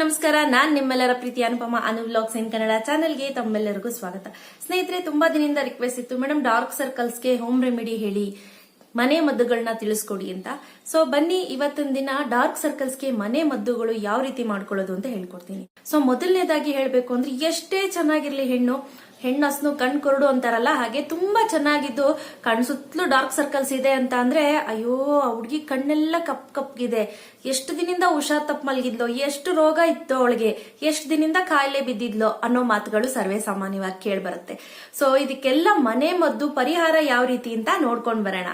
ನಮಸ್ಕಾರ. ನಾನ್ ನಿಮ್ಮೆಲ್ಲರ ಪ್ರೀತಿ ಅನುಪಮ, ಅನು ವ್ಲಾಗ್ಸ್ ಇನ್ ಕನ್ನಡ ಚಾನೆಲ್ಗೆ ತಮ್ಮೆಲ್ಲರಿಗೂ ಸ್ವಾಗತ. ಸ್ನೇಹಿತರೆ, ತುಂಬಾ ದಿನದಿಂದ ರಿಕ್ವೆಸ್ಟ್ ಇತ್ತು. ಮೇಡಮ್ ಡಾರ್ಕ್ ಸರ್ಕಲ್ಸ್ಗೆ ಹೋಮ್ ರೆಮಿಡಿ ಹೇಳಿ, ಮನೆ ಮದ್ದುಗಳನ್ನ ತಿಳಿಸ್ಕೊಡಿ ಅಂತ. ಸೊ ಬನ್ನಿ, ಇವತ್ತಿನ ದಿನ ಡಾರ್ಕ್ ಸರ್ಕಲ್ಸ್ಗೆ ಮನೆ ಮದ್ದುಗಳು ಯಾವ ರೀತಿ ಮಾಡ್ಕೊಳ್ಳೋದು ಅಂತ ಹೇಳ್ಕೊಡ್ತೀನಿ. ಸೊ ಮೊದಲನೇದಾಗಿ ಹೇಳ್ಬೇಕು ಅಂದ್ರೆ ಎಷ್ಟೇ ಚೆನ್ನಾಗಿರ್ಲಿ ಹೆಣ್ಣು ಹೆಣ್ಣಸ್ನು ಕಣ್ ಕುರುಡು ಅಂತಾರಲ್ಲ, ಹಾಗೆ ತುಂಬಾ ಚೆನ್ನಾಗಿದ್ದು ಕಣ್ ಸುತ್ತಲೂ ಡಾರ್ಕ್ ಸರ್ಕಲ್ಸ್ ಇದೆ ಅಂತ ಅಂದ್ರೆ, ಅಯ್ಯೋ, ಆ ಹುಡ್ಗಿ ಕಣ್ಣೆಲ್ಲ ಕಪ್ ಕಪ್ಗಿದೆ. ಎಷ್ಟು ದಿನದಿಂದ ಹುಷಾರ್ ತಪ್ಪು ಮಲಗಿದ್ಲು, ಎಷ್ಟು ರೋಗ ಇತ್ತು ಅವಳಿಗೆ, ಎಷ್ಟು ದಿನದಿಂದ ಕಾಯಿಲೆ ಬಿದ್ದಿದ್ಲು ಅನ್ನೋ ಮಾತುಗಳು ಸರ್ವೇ ಸಾಮಾನ್ಯವಾಗಿ ಕೇಳಿ ಬರುತ್ತೆ. ಸೊ ಇದಕ್ಕೆಲ್ಲ ಮನೆ ಮದ್ದು ಪರಿಹಾರ ಯಾವ ರೀತಿ ಅಂತ ನೋಡ್ಕೊಂಡ್ ಬರೋಣ.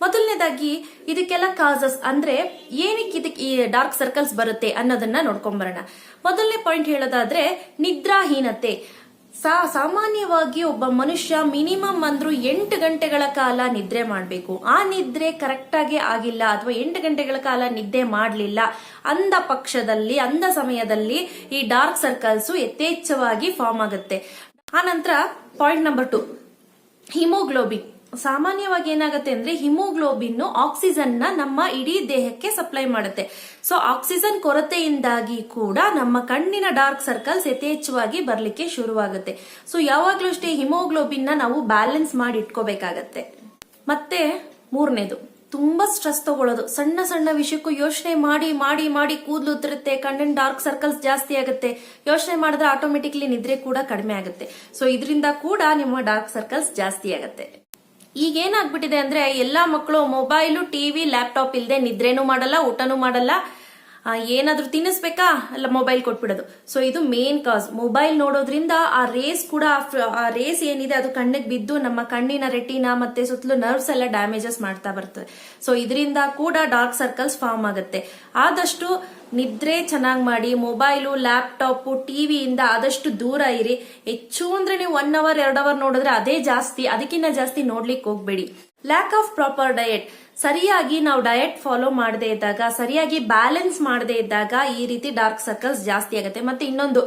ಮೊದಲನೇದಾಗಿ, ಇದಕ್ಕೆಲ್ಲ ಕಾಸಸ್ ಅಂದ್ರೆ ಏನಕ್ಕೆ ಇದಕ್ಕೆ ಈ ಡಾರ್ಕ್ ಸರ್ಕಲ್ಸ್ ಬರುತ್ತೆ ಅನ್ನೋದನ್ನ ನೋಡ್ಕೊಂಡ್ ಬರೋಣ. ಮೊದಲನೇ ಪಾಯಿಂಟ್ ಹೇಳೋದಾದ್ರೆ, ನಿದ್ರಾಹೀನತೆ. ಸಾ ಸಾಮಾನ್ಯವಾಗಿ ಒಬ್ಬ ಮನುಷ್ಯ ಮಿನಿಮಮ್ ಅಂದ್ರೂ ಎಂಟು ಗಂಟೆಗಳ ಕಾಲ ನಿದ್ರೆ ಮಾಡಬೇಕು. ಆ ನಿದ್ರೆ ಕರೆಕ್ಟ್ ಆಗಿ ಆಗಿಲ್ಲ ಅಥವಾ ಎಂಟು ಗಂಟೆಗಳ ಕಾಲ ನಿದ್ದೆ ಮಾಡಲಿಲ್ಲ. ಅಂದ ಪಕ್ಷದಲ್ಲಿ, ಅಂದ ಸಮಯದಲ್ಲಿ ಈ ಡಾರ್ಕ್ ಸರ್ಕಲ್ಸ್ ಯಥೇಚ್ಛವಾಗಿ ಫಾರ್ಮ್ ಆಗುತ್ತೆ. ಆನಂತರ ಪಾಯಿಂಟ್ ನಂಬರ್ ಟು ಹಿಮೋಗ್ಲೋಬಿನ್ ಸಾಮಾನ್ಯವಾಗಿ ಏನಾಗುತ್ತೆ ಅಂದ್ರೆ ಹಿಮೋಗ್ಲೋಬಿನ್ ಆಕ್ಸಿಜನ್ನ ನಮ್ಮ ಇಡೀ ದೇಹಕ್ಕೆ ಸಪ್ಲೈ ಮಾಡುತ್ತೆ. ಸೊ ಆಕ್ಸಿಜನ್ ಕೊರತೆಯಿಂದಾಗಿ ಕೂಡ ನಮ್ಮ ಕಣ್ಣಿನ ಡಾರ್ಕ್ ಸರ್ಕಲ್ಸ್ ಯಥೇಚ್ಛವಾಗಿ ಬರ್ಲಿಕ್ಕೆ ಶುರುವಾಗುತ್ತೆ. ಸೊ ಯಾವಾಗ್ಲೂ ಅಷ್ಟೇ ಹಿಮೋಗ್ಲೋಬಿನ್ನ ನಾವು ಬ್ಯಾಲೆನ್ಸ್ ಮಾಡಿ ಇಟ್ಕೋಬೇಕಾಗತ್ತೆ. ಮತ್ತೆ ಮೂರನೇದು, ತುಂಬಾ ಸ್ಟ್ರೆಸ್ ತಗೊಳ್ಳೋದು. ಸಣ್ಣ ಸಣ್ಣ ವಿಷಯಕ್ಕೂ ಯೋಚನೆ ಮಾಡಿ ಮಾಡಿ ಮಾಡಿ ಕೂದಲು ಉತ್ತರುತ್ತೆ ಕಣ್ಣಿನ ಡಾರ್ಕ್ ಸರ್ಕಲ್ಸ್ ಜಾಸ್ತಿ ಆಗುತ್ತೆ. ಯೋಚನೆ ಮಾಡಿದ್ರೆ ಆಟೋಮೆಟಿಕ್ಲಿ ನಿದ್ರೆ ಕೂಡ ಕಡಿಮೆ ಆಗುತ್ತೆ. ಸೊ ಇದರಿಂದ ಕೂಡ ನಿಮ್ಮ ಡಾರ್ಕ್ ಸರ್ಕಲ್ಸ್ ಜಾಸ್ತಿ ಆಗುತ್ತೆ. ಈಗ ಏನಾಗ್ಬಿಟ್ಟಿದೆ ಅಂದ್ರೆ ಎಲ್ಲಾ ಮಕ್ಕಳು ಮೊಬೈಲು ಟಿವಿ ಲ್ಯಾಪ್ಟಾಪ್ ಇಲ್ಲದೆ ನಿದ್ರೇನು ಮಾಡಲ್ಲ ಊಟನೂ ಮಾಡಲ್ಲ. ಏನಾದ್ರೂ ತಿನ್ನಿಸ್ಬೇಕಾ? ಅಲ್ಲ ಮೊಬೈಲ್ ಕೊಟ್ಬಿಡೋದು. ಸೊ ಇದು ಮೇನ್ ಕಾಸ್ ಮೊಬೈಲ್ ನೋಡೋದ್ರಿಂದ ಆ ರೇಸ್ ಕೂಡ ಆ ರೇಸ್ ಏನಿದೆ, ಅದು ಕಣ್ಣಿಗೆ ಬಿದ್ದು ನಮ್ಮ ಕಣ್ಣಿನ ರೆಟಿನ ಮತ್ತೆ ಸುತ್ತಲೂ ನರ್ವ್ಸ್ ಎಲ್ಲ ಡ್ಯಾಮೇಜಸ್ ಮಾಡ್ತಾ ಬರ್ತದೆ. ಸೊ ಇದರಿಂದ ಕೂಡ ಡಾರ್ಕ್ ಸರ್ಕಲ್ಸ್ ಫಾರ್ಮ್ ಆಗುತ್ತೆ. ಆದಷ್ಟು ನಿದ್ರೆ ಚೆನ್ನಾಗಿ ಮಾಡಿ ಮೊಬೈಲು ಲ್ಯಾಪ್ಟಾಪ್ ಟಿವಿಯಿಂದ ಆದಷ್ಟು ದೂರ ಇರಿ. ಹೆಚ್ಚು ಅಂದ್ರೆ ನೀವು ಒನ್ ಅವರ್ ಎರಡು ಅವರ್ ನೋಡಿದ್ರೆ ಅದೇ ಜಾಸ್ತಿ. ಅದಕ್ಕಿಂತ ಜಾಸ್ತಿ ನೋಡ್ಲಿಕ್ಕೆ ಹೋಗ್ಬೇಡಿ. ಲ್ಯಾಕ್ ಆಫ್ ಪ್ರಾಪರ್ ಡಯಟ್ ಸರಿಯಾಗಿ ನಾವು ಡಯಟ್ ಫಾಲೋ ಮಾಡದೇ ಇದ್ದಾಗ, ಸರಿಯಾಗಿ ಬ್ಯಾಲೆನ್ಸ್ ಮಾಡದೇ ಇದ್ದಾಗ ಈ ರೀತಿ ಡಾರ್ಕ್ ಸರ್ಕಲ್ಸ್ ಜಾಸ್ತಿ ಆಗುತ್ತೆ. ಮತ್ತೆ ಇನ್ನೊಂದು,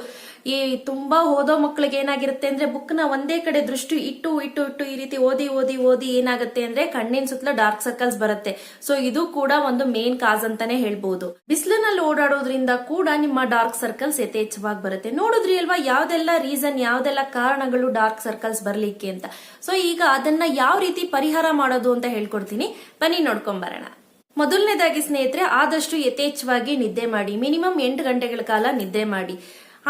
ಈ ತುಂಬಾ ಓದೋ ಮಕ್ಕಳಿಗೆ ಏನಾಗಿರುತ್ತೆ ಅಂದ್ರೆ ಬುಕ್ನ ಒಂದೇ ಕಡೆ ದೃಷ್ಟಿ ಇಟ್ಟು ಇಟ್ಟು ಇಟ್ಟು ಈ ರೀತಿ ಓದಿ ಓದಿ ಓದಿ ಏನಾಗುತ್ತೆ ಅಂದ್ರೆ ಕಣ್ಣಿನ ಸುತ್ತಲ ಡಾರ್ಕ್ ಸರ್ಕಲ್ಸ್ ಬರುತ್ತೆ. ಸೊ ಇದು ಕೂಡ ಒಂದು ಮೇನ್ ಕಾಸ್ ಅಂತಾನೆ ಹೇಳ್ಬಹುದು ಬಿಸಿಲಿನಲ್ಲಿ ಓಡಾಡೋದ್ರಿಂದ ಕೂಡ ನಿಮ್ಮ ಡಾರ್ಕ್ ಸರ್ಕಲ್ಸ್ ಯಥೇಚ್ಛವಾಗಿ ಬರುತ್ತೆ. ನೋಡಿದ್ರಿ ಅಲ್ವಾ, ಯಾವ್ದೆಲ್ಲ ರೀಸನ್ ಯಾವ್ದೆಲ್ಲ ಕಾರಣಗಳು ಡಾರ್ಕ್ ಸರ್ಕಲ್ಸ್ ಬರ್ಲಿಕ್ಕೆ ಅಂತ. ಸೊ ಈಗ ಅದನ್ನ ಯಾವ ರೀತಿ ಪರಿಹಾರ ಮಾಡೋದು ಅಂತ ಹೇಳ್ಕೊಡ್ತೀನಿ. ಬನ್ನಿ ನೋಡ್ಕೊಂಡ್ ಬರೋಣ ಮೊದಲನೇದಾಗಿ ಸ್ನೇಹಿತರೆ, ಆದಷ್ಟು ಯಥೇಚ್ಛವಾಗಿ ನಿದ್ದೆ ಮಾಡಿ, ಮಿನಿಮಮ್ ಎಂಟು ಗಂಟೆಗಳ ಕಾಲ ನಿದ್ದೆ ಮಾಡಿ.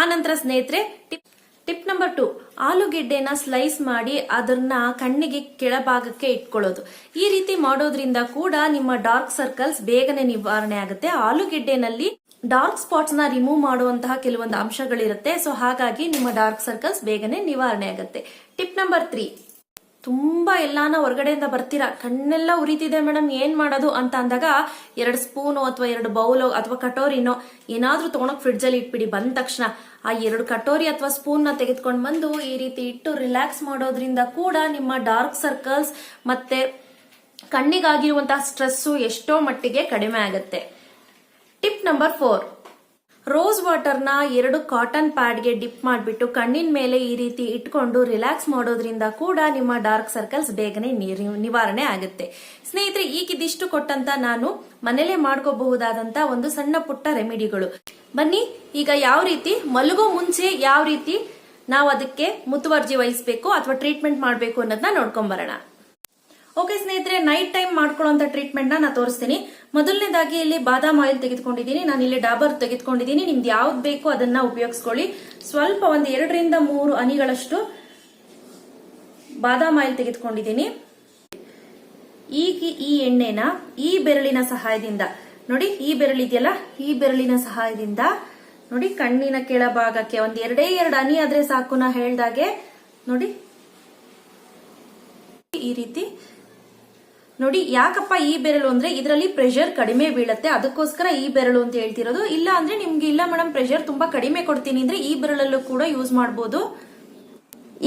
ಆನಂತರ ಸ್ನೇಹಿತರೆ, ಟಿಪ್ ಟಿಪ್ ನಂಬರ್ ಟು, ಆಲೂಗೆಡ್ಡೆನ ಸ್ಲೈಸ್ ಮಾಡಿ ಅದನ್ನ ಕಣ್ಣಿಗೆ ಕೆಳಭಾಗಕ್ಕೆ ಇಟ್ಕೊಳ್ಳೋದು. ಈ ರೀತಿ ಮಾಡೋದ್ರಿಂದ ಕೂಡ ನಿಮ್ಮ ಡಾರ್ಕ್ ಸರ್ಕಲ್ಸ್ ಬೇಗನೆ ನಿವಾರಣೆ ಆಗುತ್ತೆ. ಆಲೂಗೆಡ್ಡೆನಲ್ಲಿ ಡಾರ್ಕ್ ಸ್ಪಾಟ್ಸ್ನ ರಿಮೂವ್ ಮಾಡುವಂತಹ ಕೆಲವೊಂದು ಅಂಶಗಳಿರುತ್ತೆ. ಸೊ ಹಾಗಾಗಿ ನಿಮ್ಮ ಡಾರ್ಕ್ ಸರ್ಕಲ್ಸ್ ಬೇಗನೆ ನಿವಾರಣೆ ಆಗುತ್ತೆ. ಟಿಪ್ ನಂಬರ್ ತ್ರೀ ತುಂಬಾ ಎಲ್ಲಾನ ಹೊರಗಡೆಯಿಂದ ಬರ್ತೀರಾ? ಕಣ್ಣೆಲ್ಲ ಉರಿತಿದೆ ಮೇಡಮ್, ಏನ್ ಮಾಡೋದು ಅಂತ ಅಂದಾಗ ಎರಡು ಸ್ಪೂನು ಅಥವಾ ಎರಡು ಬೌಲು ಅಥವಾ ಕಟೋರಿನೋ ಏನಾದ್ರೂ ತೊಗೊಂಡೋಗಿ ಫ್ರಿಡ್ಜ್ ಅಲ್ಲಿ ಇಟ್ಬಿಡಿ ಬಂದ ತಕ್ಷಣ. ಆ ಎರಡು ಕಟೋರಿ ಅಥವಾ ಸ್ಪೂನ್ನ ತೆಗೆದುಕೊಂಡು ಬಂದು ಈ ರೀತಿ ಇಟ್ಟು ರಿಲ್ಯಾಕ್ಸ್ ಮಾಡೋದ್ರಿಂದ ಕೂಡ ನಿಮ್ಮ ಡಾರ್ಕ್ ಸರ್ಕಲ್ಸ್ ಮತ್ತೆ ಕಣ್ಣಿಗಾಗಿರುವಂತಹ ಸ್ಟ್ರೆಸ್ಸು ಎಷ್ಟೋ ಮಟ್ಟಿಗೆ ಕಡಿಮೆ ಆಗುತ್ತೆ. ಟಿಪ್ ನಂಬರ್ ಫೋರ್ ರೋಸ್ ವಾಟರ್ನ ಎರಡು ಕಾಟನ್ ಪ್ಯಾಡ್ಗೆ ಡಿಪ್ ಮಾಡಿಬಿಟ್ಟು ಕಣ್ಣಿನ ಮೇಲೆ ಈ ರೀತಿ ಇಟ್ಕೊಂಡು ರಿಲ್ಯಾಕ್ಸ್ ಮಾಡೋದ್ರಿಂದ ಕೂಡ ನಿಮ್ಮ ಡಾರ್ಕ್ ಸರ್ಕಲ್ಸ್ ಬೇಗನೆ ನಿವಾರಣೆ ಆಗುತ್ತೆ. ಸ್ನೇಹಿತರೆ ಈಗ ಇದಿಷ್ಟು ಕೊಟ್ಟಂತ ನಾನು ಮನೇಲೆ ಮಾಡ್ಕೋಬಹುದಾದಂತ ಒಂದು ಸಣ್ಣ ಪುಟ್ಟ ರೆಮಿಡಿಗಳು. ಬನ್ನಿ, ಈಗ ಯಾವ ರೀತಿ, ಮಲಗೋ ಮುಂಚೆ ಯಾವ ರೀತಿ ನಾವು ಅದಕ್ಕೆ ಮುತುವರ್ಜಿ ವಹಿಸಬೇಕು ಅಥವಾ ಟ್ರೀಟ್ಮೆಂಟ್ ಮಾಡಬೇಕು ಅನ್ನೋದನ್ನ ನೋಡ್ಕೊಂಡ್ ಬರೋಣ ಓಕೆ ಸ್ನೇಹಿತರೆ ನೈಟ್ ಟೈಮ್ ಮಾಡ್ಕೊಳ್ಳುವಂತ ಟ್ರೀಟ್ಮೆಂಟ್ನ ತೋರಿಸ್ತೀನಿ. ಮೊದಲನೇದಾಗಿ ಇಲ್ಲಿ ಬಾದಾಮ್ ಆಯಿಲ್ ತೆಗೆದುಕೊಂಡಿದ್ದೀನಿ. ನಾನು ಇಲ್ಲಿ ಡಾಬರ್ ತೆಗೆದುಕೊಂಡಿದ್ದೀನಿ. ನಿಮ್ದು ಯಾವ್ದು ಬೇಕು ಅದನ್ನ ಉಪಯೋಗಿಸ್ಕೊಳ್ಳಿ. ಸ್ವಲ್ಪ ಒಂದು ಎರಡರಿಂದ ಮೂರು ಅನಿಗಳಷ್ಟು ಬಾದಾಮ್ ಆಯಿಲ್ ತೆಗೆದುಕೊಂಡಿದ್ದೀನಿ. ಈಗ ಈ ಎಣ್ಣೆನ, ಈ ಬೆರಳಿನ ಸಹಾಯದಿಂದ, ನೋಡಿ, ಈ ಬೆರಳಿದೆಯಲ್ಲ ಈ ಬೆರಳಿನ ಸಹಾಯದಿಂದ, ನೋಡಿ, ಕಣ್ಣಿನ ಕೆಳಭಾಗಕ್ಕೆ ಒಂದ್ ಎರಡೇ ಎರಡು ಅನಿ ಆದ್ರೆ ಸಾಕು ನಾ ಹೇಳ್ದಾಗೆ. ನೋಡಿ, ಈ ರೀತಿ ನೋಡಿ, ಯಾಕಪ್ಪ ಈ ಬೆರಳು ಅಂದ್ರೆ ಇದರಲ್ಲಿ ಪ್ರೆಷರ್ ಕಡಿಮೆ ಬೀಳುತ್ತೆ, ಅದಕ್ಕೋಸ್ಕರ ಈ ಬೆರಳು ಅಂತ ಹೇಳ್ತಿರೋದು. ಇಲ್ಲ ಅಂದ್ರೆ ನಿಮ್ಗೆ ಇಲ್ಲ ಮೇಡಮ್ ಪ್ರೆಷರ್ ತುಂಬಾ ಕಡಿಮೆ ಕೊಡ್ತೀನಿ ಅಂದ್ರೆ ಈ ಬೆರಳಲ್ಲೂ ಕೂಡ ಯೂಸ್ ಮಾಡಬಹುದು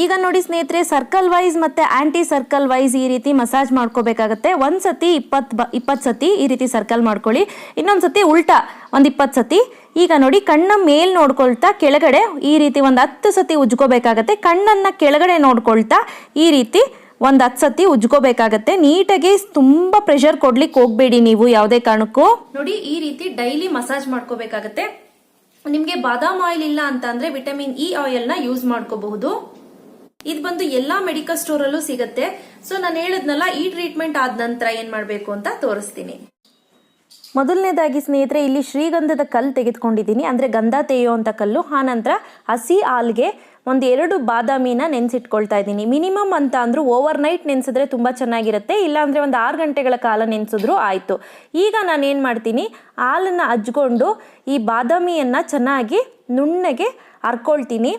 ಈಗ ನೋಡಿ ಸ್ನೇಹಿತರೆ ಸರ್ಕಲ್ ವೈಸ್ ಮತ್ತೆ ಆಂಟಿ ಸರ್ಕಲ್ ವೈಸ್ ಈ ರೀತಿ ಮಸಾಜ್ ಮಾಡ್ಕೋಬೇಕಾಗತ್ತೆ. ಒಂದ್ಸತಿ ಇಪ್ಪತ್ ಬ ಇಪ್ಪತ್ತು ಸತಿ ಈ ರೀತಿ ಸರ್ಕಲ್ ಮಾಡ್ಕೊಳ್ಳಿ. ಇನ್ನೊಂದು ಸತಿ ಉಲ್ಟಾ, ಒಂದು ಇಪ್ಪತ್ತು ಸತಿ. ಈಗ ನೋಡಿ, ಕಣ್ಣ ಮೇಲ್ ನೋಡ್ಕೊಳ್ತಾ, ಕೆಳಗಡೆ ಈ ರೀತಿ ಒಂದು ಹತ್ತು ಸತಿ ಉಜ್ಕೋಬೇಕಾಗತ್ತೆ. ಕಣ್ಣನ್ನ ಕೆಳಗಡೆ ನೋಡ್ಕೊಳ್ತಾ ಈ ರೀತಿ ಒಂದ್ ಹತ್ತು ಸತಿ ಉಜ್ಕೋಬೇಕಾಗತ್ತೆ. ನೀಟಾಗಿ ತುಂಬಾ ಪ್ರೆಷರ್ ಕೊಡ್ಲಿಕ್ಕೆ ಹೋಗ್ಬೇಡಿ ನೀವು ಯಾವುದೇ ಕಾರಣಕ್ಕೂ. ನೋಡಿ ಈ ರೀತಿ ಡೈಲಿ ಮಸಾಜ್ ಮಾಡ್ಕೋಬೇಕಾಗತ್ತೆ. ನಿಮ್ಗೆ ಬಾದಾಮ್ ಆಯಿಲ್ ಇಲ್ಲ ಅಂತ ಅಂದ್ರೆ ವಿಟಮಿನ್ ಇ ಆಯಿಲ್ನ ಯೂಸ್ ಮಾಡ್ಕೋಬಹುದು. ಇದು ಬಂದು ಎಲ್ಲಾ ಮೆಡಿಕಲ್ ಸ್ಟೋರ್ ಅಲ್ಲೂ ಸಿಗತ್ತೆ. ಸೊ ನಾನು ಹೇಳದ್ನಲ್ಲ ಈ ಟ್ರೀಟ್ಮೆಂಟ್ ಆದ ನಂತರ ಏನ್ ಮಾಡ್ಬೇಕು ಅಂತ ತೋರಿಸ್ತೀನಿ. ಮೊದಲನೇದಾಗಿ ಸ್ನೇಹಿತರೆ ಇಲ್ಲಿ ಶ್ರೀಗಂಧದ ಕಲ್ಲು ತೆಗೆದುಕೊಂಡಿದ್ದೀನಿ. ಅಂದರೆ ಗಂಧ ತೇಯೋ ಅಂತ ಕಲ್ಲು. ಆನಂತರ ಹಸಿ ಹಾಲ್ಗೆ ಒಂದು ಎರಡು ಬಾದಾಮಿನ ನೆನೆಸಿಟ್ಕೊಳ್ತಾ ಇದ್ದೀನಿ. ಮಿನಿಮಮ್ ಅಂತ ಅಂದರೂ ಓವರ್ ನೈಟ್ ನೆನೆಸಿದ್ರೆ ತುಂಬ ಚೆನ್ನಾಗಿರುತ್ತೆ, ಇಲ್ಲಾಂದರೆ ಒಂದು ಆರು ಗಂಟೆಗಳ ಕಾಲ ನೆನೆಸಿದ್ರು ಆಯಿತು. ಈಗ ನಾನು ಏನು ಮಾಡ್ತೀನಿ, ಹಾಲನ್ನು ಹಚ್ಕೊಂಡು ಈ ಬಾದಾಮಿಯನ್ನು ಚೆನ್ನಾಗಿ ನುಣ್ಣಗೆ ಹರ್ಕೊಳ್ತೀನಿ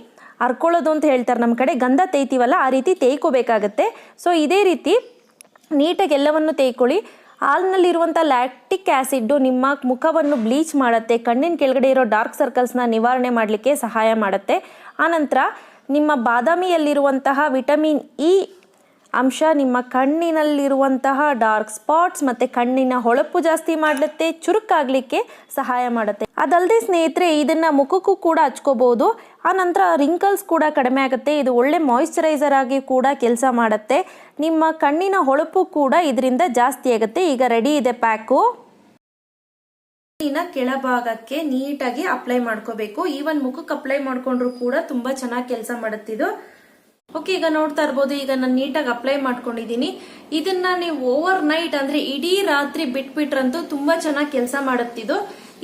ಹರ್ಕೊಳ್ಳೋದು ಅಂತ ಹೇಳ್ತಾರೆ ನಮ್ಮ ಕಡೆ, ಗಂಧ ತೇಯ್ತೀವಲ್ಲ, ಆ ರೀತಿ ತೇಯ್ಕೋಬೇಕಾಗತ್ತೆ. ಸೊ ಇದೇ ರೀತಿ ನೀಟಾಗಿ ಎಲ್ಲವನ್ನು ತೇಯ್ಕೊಳ್ಳಿ. ಹಾಲಿನಲ್ಲಿರುವಂಥ ಲ್ಯಾಕ್ಟಿಕ್ ಆ್ಯಸಿಡ್ಡು ನಿಮ್ಮ ಮುಖವನ್ನು ಬ್ಲೀಚ್ ಮಾಡುತ್ತೆ, ಕಣ್ಣಿನ ಕೆಳಗಡೆ ಇರೋ ಡಾರ್ಕ್ ಸರ್ಕಲ್ಸ್ನ ನಿವಾರಣೆ ಮಾಡಲಿಕ್ಕೆ ಸಹಾಯ ಮಾಡುತ್ತೆ. ಆನಂತರ ನಿಮ್ಮ ಬಾದಾಮಿಯಲ್ಲಿರುವಂತಹ ವಿಟಮಿನ್ ಇ ಅಂಶ, ನಿಮ್ಮ ಕಣ್ಣಿನಲ್ಲಿರುವಂತಹ ಡಾರ್ಕ್ ಸ್ಪಾಟ್ಸ್ ಮತ್ತು ಕಣ್ಣಿನ ಹೊಳಪು ಜಾಸ್ತಿ ಮಾಡುತ್ತೆ ಚುರುಕಾಗಲಿಕ್ಕೆ ಸಹಾಯ ಮಾಡುತ್ತೆ. ಅದಲ್ಲದೆ ಸ್ನೇಹಿತರೆ, ಇದನ್ನು ಮುಖಕ್ಕೂ ಕೂಡ ಹಚ್ಕೋಬೋದು. ಆ ನಂತರ ರಿಂಕಲ್ಸ್ ಕೂಡ ಕಡಿಮೆ ಆಗುತ್ತೆ. ಇದು ಒಳ್ಳೆ ಮಾಯಿಶ್ಚರೈಸರ್ ಆಗಿ ಕೂಡ ಕೆಲಸ ಮಾಡುತ್ತೆ. ನಿಮ್ಮ ಕಣ್ಣಿನ ಹೊಳಪು ಕೂಡ ಇದರಿಂದ ಜಾಸ್ತಿ ಆಗುತ್ತೆ. ಈಗ ರೆಡಿ ಇದೆ ಪ್ಯಾಕು. ಕೆಳಭಾಗಕ್ಕೆ ನೀಟಾಗಿ ಅಪ್ಲೈ ಮಾಡ್ಕೋಬೇಕು. ಈವನ್ ಮುಖಕ್ಕೆ ಅಪ್ಲೈ ಮಾಡ್ಕೊಂಡ್ರು ಕೂಡ ತುಂಬಾ ಚೆನ್ನಾಗಿ ಕೆಲಸ ಮಾಡುತ್ತಿದ್ದು ಓಕೆ ಈಗ ನೋಡ್ತಾ ಇರ್ಬೋದು, ಈಗ ನಾನು ನೀಟಾಗಿ ಅಪ್ಲೈ ಮಾಡ್ಕೊಂಡಿದ್ದೀನಿ. ಇದನ್ನ ನೀವು ಓವರ್ ನೈಟ್ ಅಂದ್ರೆ ಇಡೀ ರಾತ್ರಿ ಬಿಟ್ಬಿಟ್ರಂತೂ ತುಂಬಾ ಚೆನ್ನಾಗಿ ಕೆಲಸ ಮಾಡುತ್ತಿದ್ದು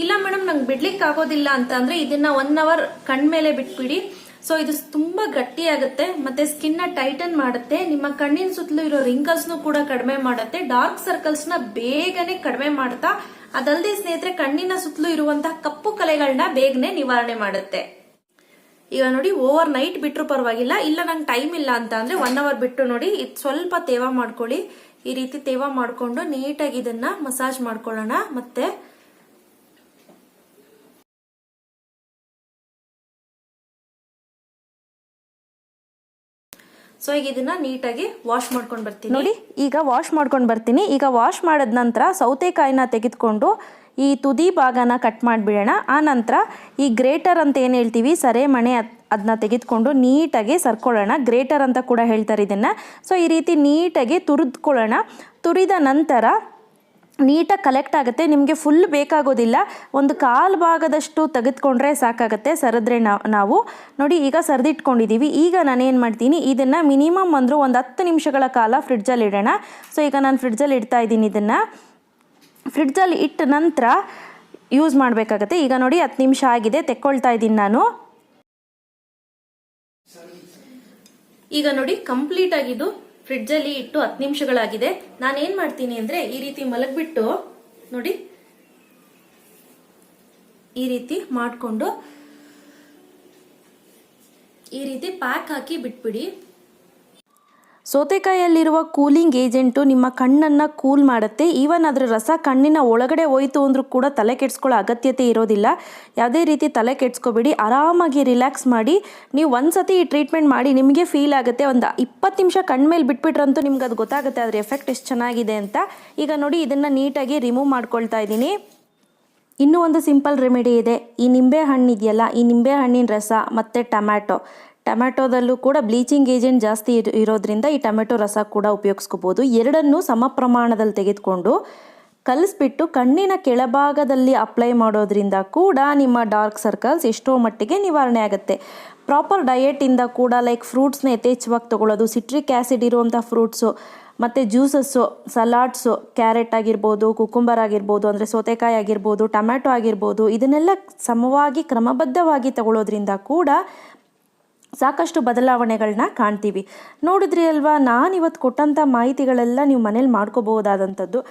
ಇಲ್ಲ ಮೇಡಮ್ ನಂಗೆ ಬಿಡ್ಲಿಕ್ಕೆ ಆಗೋದಿಲ್ಲ ಅಂತ ಅಂದ್ರೆ ಇದನ್ನ ಒನ್ ಅವರ್ ಕಣ್ಮೇಲೆ ಬಿಟ್ಬಿಡಿ. ಸೊ ಇದು ತುಂಬಾ ಗಟ್ಟಿ ಆಗುತ್ತೆ, ಮತ್ತೆ ಸ್ಕಿನ್ನ ಟೈಟನ್ ಮಾಡುತ್ತೆ, ನಿಮ್ಮ ಕಣ್ಣಿನ ಸುತ್ತಲೂ ಇರೋ ರಿಂಕಲ್ಸ್ ಕೂಡ ಕಡಿಮೆ ಮಾಡುತ್ತೆ ಡಾರ್ಕ್ ಸರ್ಕಲ್ಸ್ನ ಬೇಗನೆ ಕಡಿಮೆ ಮಾಡ್ತಾ ಅದಲ್ಲದೆ ಸ್ನೇಹಿತರೆ ಕಣ್ಣಿನ ಸುತ್ತಲೂ ಇರುವಂತಹ ಕಪ್ಪು ಕಲೆಗಳನ್ನ ಬೇಗನೆ ನಿವಾರಣೆ ಮಾಡುತ್ತೆ. ಈಗ ನೋಡಿ ಓವರ್ ನೈಟ್ ಬಿಟ್ಟರು ಪರವಾಗಿಲ್ಲ. ಇಲ್ಲ, ನಂಗೆ ಟೈಮ್ ಇಲ್ಲ ಅಂತ ಅಂದ್ರೆ ಒನ್ ಅವರ್ ಬಿಟ್ಟು ನೋಡಿ, ಇದು ಸ್ವಲ್ಪ ತೇವ ಮಾಡ್ಕೊಳ್ಳಿ. ಈ ರೀತಿ ತೇವ ಮಾಡ್ಕೊಂಡು ನೀಟಾಗಿ ಇದನ್ನ ಮಸಾಜ್ ಮಾಡ್ಕೊಳ್ಳೋಣ. ಮತ್ತೆ ಸೊ ಈಗ ಇದನ್ನ ನೀಟಾಗಿ ವಾಶ್ ಮಾಡ್ಕೊಂಡು ಬರ್ತೀನಿ. ನೋಡಿ, ಈಗ ವಾಶ್ ಮಾಡ್ಕೊಂಡು ಬರ್ತೀನಿ. ಈಗ ವಾಶ್ ಮಾಡಿದ ನಂತರ ಸೌತೆಕಾಯಿನ ತೆಗೆದುಕೊಂಡು ಈ ತುದಿ ಭಾಗನ ಕಟ್ ಮಾಡಿಬಿಡೋಣ. ಆನಂತರ ನಂತರ ಈ ಗ್ರೇಟರ್ ಅಂತ ಏನು ಹೇಳ್ತೀವಿ? ಸರೆ ಮಣೆ ಅದನ್ನ ತೆಗೆದುಕೊಂಡು ನೀಟಾಗಿ ಸರ್ಕೊಳ್ಳೋಣ ಗ್ರೇಟರ್ ಅಂತ ಕೂಡ ಹೇಳ್ತಾರೆ ಇದನ್ನು. ಸೊ ಈ ರೀತಿ ನೀಟಾಗಿ ತುರಿದ್ಕೊಳ್ಳೋಣ. ತುರಿದ ನಂತರ ನೀಟಾಗಿ ಕಲೆಕ್ಟ್ ಆಗುತ್ತೆ. ನಿಮಗೆ ಫುಲ್ ಬೇಕಾಗೋದಿಲ್ಲ. ಒಂದು ಕಾಲು ಭಾಗದಷ್ಟು ತೆಗೆದುಕೊಂಡ್ರೆ ಸಾಕಾಗುತ್ತೆ. ಸರಿದ್ರೆ ನಾವು ನಾವು. ನೋಡಿ, ಈಗ ಸರಿದಿಟ್ಕೊಂಡಿದ್ದೀವಿ ಈಗ ನಾನೇನು ಮಾಡ್ತೀನಿ? ಇದನ್ನು ಮಿನಿಮಮ್ ಅಂದರೂ ಒಂದು ಹತ್ತು ನಿಮಿಷಗಳ ಕಾಲ ಫ್ರಿಡ್ಜಲ್ಲಿ ಇಡೋಣ. ಸೊ ಈಗ ನಾನು ಫ್ರಿಡ್ಜಲ್ಲಿ ಇಡ್ತಾ ಇದ್ದೀನಿ ಇದನ್ನು. ಫ್ರಿಡ್ಜಲ್ಲಿ ಇಟ್ಟ ನಂತರ ಯೂಸ್ ಮಾಡಬೇಕಾಗತ್ತೆ. ಈಗ ನೋಡಿ ಹತ್ತು ನಿಮಿಷ ಆಗಿದೆ, ತೆಕ್ಕೊಳ್ತಾ ಇದ್ದೀನಿ ನಾನು. ಈಗ ನೋಡಿ ಕಂಪ್ಲೀಟ್ ಆಗಿದ್ದು ಫ್ರಿಡ್ಜಲ್ಲಿ ಇಟ್ಟು ಹತ್ತು ನಿಮಿಷಗಳಾಗಿದೆ. ನಾನು ಏನ್ ಮಾಡ್ತೀನಿ ಅಂದ್ರೆ ಈ ರೀತಿ ಮಲಗ್ಬಿಟ್ಟು ನೋಡಿ, ಈ ರೀತಿ ಮಾಡಿಕೊಂಡು ಈ ರೀತಿ ಪ್ಯಾಕ್ ಹಾಕಿ ಬಿಟ್ಬಿಡಿ. ಸೌತೆಕಾಯಲ್ಲಿರುವ ಕೂಲಿಂಗ್ ಏಜೆಂಟು ನಿಮ್ಮ ಕಣ್ಣನ್ನು ಕೂಲ್ ಮಾಡುತ್ತೆ. ಈವನ್ ಅದರ ರಸ ಕಣ್ಣಿನ ಒಳಗಡೆ ಹೋಯಿತು ಅಂದರೂ ಕೂಡ ತಲೆ ಕೆಡಿಸ್ಕೊಳ್ಳೋ ಅಗತ್ಯತೆ ಇರೋದಿಲ್ಲ. ಯಾವುದೇ ರೀತಿ ತಲೆ ಕೆಡಿಸ್ಕೋಬೇಡಿ. ಆರಾಮಾಗಿ ರಿಲ್ಯಾಕ್ಸ್ ಮಾಡಿ. ನೀವು ಒಂದ್ಸತಿ ಈ ಟ್ರೀಟ್ಮೆಂಟ್ ಮಾಡಿ ನಿಮಗೆ ಫೀಲ್ ಆಗುತ್ತೆ. ಒಂದು ಇಪ್ಪತ್ತು ನಿಮಿಷ ಕಣ್ಮೇಲೆ ಬಿಟ್ಬಿಟ್ರಂತೂ ನಿಮ್ಗೆ ಅದು ಗೊತ್ತಾಗುತ್ತೆ. ಅದ್ರ ಎಫೆಕ್ಟ್ ಎಷ್ಟು ಚೆನ್ನಾಗಿದೆ ಅಂತ. ಈಗ ನೋಡಿ, ಇದನ್ನು ನೀಟಾಗಿ ರಿಮೂವ್ ಮಾಡ್ಕೊಳ್ತಾ ಇದ್ದೀನಿ. ಇನ್ನೂ ಒಂದು ಸಿಂಪಲ್ ರೆಮಿಡಿ ಇದೆ. ಈ ನಿಂಬೆ ಹಣ್ಣು ಇದೆಯಲ್ಲ, ಈ ನಿಂಬೆ ಹಣ್ಣಿನ ರಸ ಮತ್ತು ಟೊಮ್ಯಾಟೊ. ಟೊಮ್ಯಾಟೊದಲ್ಲೂ ಕೂಡ ಬ್ಲೀಚಿಂಗ್ ಏಜೆಂಟ್ ಜಾಸ್ತಿ ಇರ್- ಇರೋದ್ರಿಂದ ಈ ಟೊಮೆಟೊ ರಸ ಕೂಡ ಉಪಯೋಗಿಸ್ಕೋಬೋದು. ಎರಡನ್ನೂ ಸಮ ಪ್ರಮಾಣದಲ್ಲಿ ತೆಗೆದುಕೊಂಡು ಕಲಿಸ್ಬಿಟ್ಟು ಕಣ್ಣಿನ ಕೆಳಭಾಗದಲ್ಲಿ ಅಪ್ಲೈ ಮಾಡೋದ್ರಿಂದ ಕೂಡ ನಿಮ್ಮ ಡಾರ್ಕ್ ಸರ್ಕಲ್ಸ್ ಎಷ್ಟೋ ಮಟ್ಟಿಗೆ ನಿವಾರಣೆ ಆಗುತ್ತೆ. ಪ್ರಾಪರ್ ಡಯೆಟಿಂದ ಕೂಡ ಲೈಕ್ ಫ್ರೂಟ್ಸ್ನ ಯಥೇಚ್ಛವಾಗಿ ತಗೊಳ್ಳೋದು ಸಿಟ್ರಿಕ್ ಆ್ಯಸಿಡ್ ಇರುವಂಥ ಫ್ರೂಟ್ಸು ಮತ್ತು ಜ್ಯೂಸಸ್ಸು ಸಲಾಡ್ಸು ಕ್ಯಾರೆಟ್ ಆಗಿರ್ಬೋದು ಕುಕುಂಬರ್ ಆಗಿರ್ಬೋದು, ಅಂದರೆ ಸೌತೆಕಾಯಿ ಆಗಿರ್ಬೋದು, ಟೊಮ್ಯಾಟೊ ಆಗಿರ್ಬೋದು, ಇದನ್ನೆಲ್ಲ ಸಮವಾಗಿ ಕ್ರಮಬದ್ಧವಾಗಿ ತಗೊಳ್ಳೋದ್ರಿಂದ ಕೂಡ ಸಾಕಷ್ಟು ಬದಲಾವಣೆಗಳನ್ನ ಕಾಣ್ತೀವಿ. ನೋಡಿದ್ರಿ ಅಲ್ವಾ ನಾನು ಇವತ್ತು ಕೊಟ್ಟಂಥ ಮಾಹಿತಿಗಳೆಲ್ಲ ನೀವು ಮನೇಲಿ ಮಾಡ್ಕೋಬಹುದಾದಂಥದ್ದು.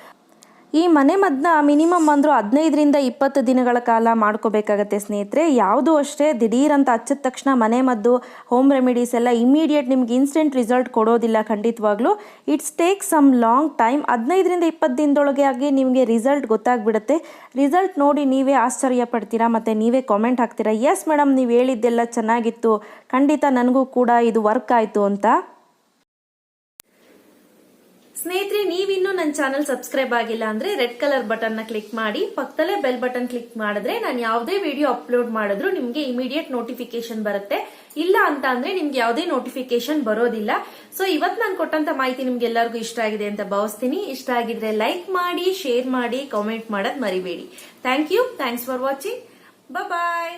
ಈ ಮನೆ ಮದ್ದನ್ನ ಮಿನಿಮಮ್ ಅಂದರೂ ಹದಿನೈದರಿಂದ ಇಪ್ಪತ್ತು ದಿನಗಳ ಕಾಲ ಮಾಡ್ಕೋಬೇಕಾಗತ್ತೆ ಸ್ನೇಹಿತರೆ. ಯಾವುದು ಅಷ್ಟೇ, ದಿಢೀರಂತ ಹಚ್ಚಿದ ತಕ್ಷಣ ಮನೆ ಮದ್ದು ಹೋಮ್ ರೆಮಿಡೀಸ್ ಎಲ್ಲ ಇಮಿಡಿಯೇಟ್ ನಿಮ್ಗೆ ಇನ್ಸ್ಟೆಂಟ್ ರಿಸಲ್ಟ್ ಕೊಡೋದಿಲ್ಲ ಖಂಡಿತವಾಗ್ಲೂ. It's take some long time ಹದಿನೈದರಿಂದ ಇಪ್ಪತ್ತು ದಿನದೊಳಗೆ ಆಗಿ ನಿಮಗೆ ರಿಸಲ್ಟ್ ಗೊತ್ತಾಗ್ಬಿಡುತ್ತೆ. ರಿಸಲ್ಟ್ ನೋಡಿ ನೀವೇ ಆಶ್ಚರ್ಯ ಪಡ್ತೀರಾ ಮತ್ತು ನೀವೇ ಕಾಮೆಂಟ್ ಹಾಕ್ತೀರಾ? ಎಸ್ ಮೇಡಮ್ ನೀವು ಹೇಳಿದ್ದೆಲ್ಲ ಚೆನ್ನಾಗಿತ್ತು. ಖಂಡಿತ ನನಗೂ ಕೂಡ ಇದು ವರ್ಕ್ ಆಯಿತು ಅಂತ. ಸ್ನೇಹಿತರೆ, ನೀವಿನ್ನೂ ನನ್ನ ಚಾನಲ್ ಸಬ್ಸ್ಕ್ರೈಬ್ ಆಗಿಲ್ಲ ಅಂದ್ರೆ ರೆಡ್ ಕಲರ್ ಬಟನ್ನ ಕ್ಲಿಕ್ ಮಾಡಿ, ಪಕ್ಕದಲ್ಲೇ ಬೆಲ್ ಬಟನ್ ಕ್ಲಿಕ್ ಮಾಡಿದ್ರೆ ನಾನು ಯಾವುದೇ ವಿಡಿಯೋ ಅಪ್ಲೋಡ್ ಮಾಡಿದ್ರು ನಿಮ್ಗೆ ಇಮಿಡಿಯೇಟ್ ನೋಟಿಫಿಕೇಶನ್ ಬರುತ್ತೆ. ಇಲ್ಲ ಅಂತ ಅಂದ್ರೆ ನಿಮ್ಗೆ ಯಾವುದೇ ನೋಟಿಫಿಕೇಶನ್ ಬರೋದಿಲ್ಲ. ಸೊ ಇವತ್ತು ನಾನು ಕೊಟ್ಟಂತ ಮಾಹಿತಿ ನಿಮ್ಗೆ ಎಲ್ಲರಿಗೂ ಇಷ್ಟ ಆಗಿದೆ ಅಂತ ಭಾವಿಸ್ತೀನಿ. ಇಷ್ಟ ಆಗಿದ್ರೆ ಲೈಕ್ ಮಾಡಿ ಶೇರ್ ಮಾಡಿ ಕಾಮೆಂಟ್ ಮಾಡೋದ್ ಮರಿಬೇಡಿ. Thank you thanks for watching bye